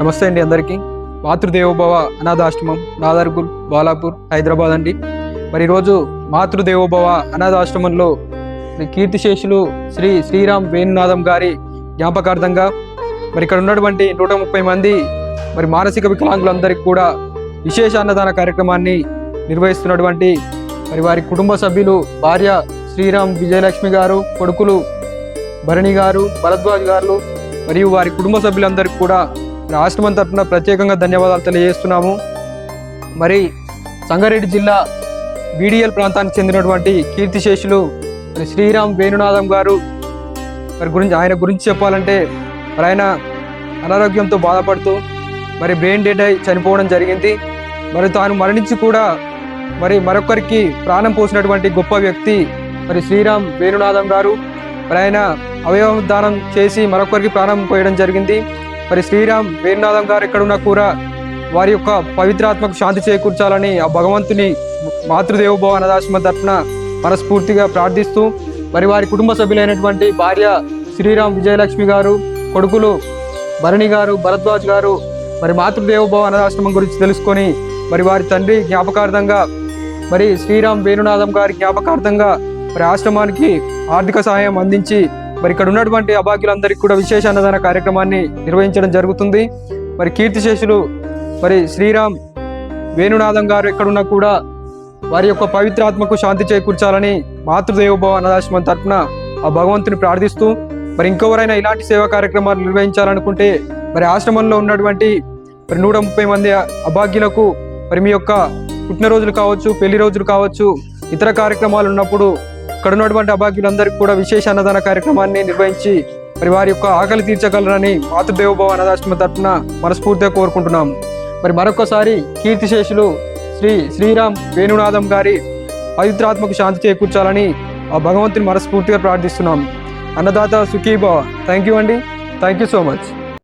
నమస్తే అండి అందరికీ. మాతృదేవోభవ అనాథాశ్రమం నాదర్గుల్ బాలాపూర్ హైదరాబాద్ అండి. మరి ఈరోజు మాతృదేవోభవ అనాథాశ్రమంలో శ్రీ కీర్తిశేషులు శ్రీ శ్రీరామ్ వేణునాథం గారి జ్ఞాపకార్థంగా మరి ఇక్కడ ఉన్నటువంటి నూట ముప్పై మంది మరి మానసిక వికలాంగులందరికీ కూడా విశేష అన్నదాన కార్యక్రమాన్ని నిర్వహిస్తున్నటువంటి మరి వారి కుటుంబ సభ్యులు భార్య శ్రీరామ్ విజయలక్ష్మి గారు కొడుకులు భరణి గారు భరద్వాజ్ గారు మరియు వారి కుటుంబ సభ్యులందరికీ కూడా ఆశ్రమం తరఫున ప్రత్యేకంగా ధన్యవాదాలు తెలియజేస్తున్నాము. మరి సంగారెడ్డి జిల్లా బీడిఎల్ ప్రాంతానికి చెందినటువంటి కీర్తిశేషులు మరి శ్రీరామ్ వేణునాథం గారు మరి గురించి ఆయన గురించి చెప్పాలంటే మరి ఆయన అనారోగ్యంతో బాధపడుతూ మరి బ్రెయిన్ డెడ్ అయి చనిపోవడం జరిగింది. మరి తాను మరణించి కూడా మరి మరొకరికి ప్రాణం పోసినటువంటి గొప్ప వ్యక్తి మరి శ్రీరామ్ వేణునాథం గారు. మరి ఆయన అవయవ దానం చేసి మరొకరికి ప్రాణం పోయడం జరిగింది. మరి శ్రీరామ్ వేణునాథం గారు ఎక్కడున్నా కూడా వారి యొక్క పవిత్రాత్మకు శాంతి చేకూర్చాలని ఆ భగవంతుని మాతృదేవోభవ అనాథాశ్రమం తరఫున మనస్ఫూర్తిగా ప్రార్థిస్తూ మరి వారి కుటుంబ సభ్యులైనటువంటి భార్య శ్రీరామ్ విజయలక్ష్మి గారు కొడుకులు భరణి గారు భరద్వాజ్ గారు మరి మాతృదేవోభవ అనాథాశ్రమం గురించి తెలుసుకొని మరి వారి తండ్రి జ్ఞాపకార్థంగా మరి శ్రీరామ్ వేణునాథం గారి జ్ఞాపకార్థంగా మరి ఆశ్రమానికి ఆర్థిక సహాయం అందించి మరి ఇక్కడ ఉన్నటువంటి అభాగ్యులందరికీ కూడా విశేష అన్నదాన కార్యక్రమాన్ని నిర్వహించడం జరుగుతుంది. మరి కీర్తిశేషులు మరి శ్రీరామ్ వేణునాథం గారు ఎక్కడున్నా కూడా వారి యొక్క పవిత్రాత్మకు శాంతి చేకూర్చాలని మాతృదేవోభవ అన్నదాశ్రమం తరఫున ఆ భగవంతుని ప్రార్థిస్తూ మరి ఇంకెవరైనా ఇలాంటి సేవా కార్యక్రమాలు నిర్వహించాలనుకుంటే మరి ఆశ్రమంలో ఉన్నటువంటి మరి నూట ముప్పై మంది అభాగ్యులకు మరి మీ యొక్క పుట్టినరోజులు కావచ్చు పెళ్ళి రోజులు కావచ్చు ఇతర కార్యక్రమాలు ఉన్నప్పుడు అక్కడ ఉన్నటువంటి అభాగ్యులందరికీ కూడా విశేష అన్నదాన కార్యక్రమాన్ని నిర్వహించి మరి వారి యొక్క ఆకలి తీర్చగలరని మాతృదేవభావ అన్నదాశ్రమ తరఫున మనస్ఫూర్తిగా కోరుకుంటున్నాము మరి మరొకసారి కీర్తిశేషులు శ్రీ శ్రీరామ్ వేణునాథం గారి పవిత్రాత్మకు శాంతి చేకూర్చాలని ఆ భగవంతుని మనస్ఫూర్తిగా ప్రార్థిస్తున్నాము అన్నదాత సుఖీభావ. థ్యాంక్ యూ అండి. Thank you so much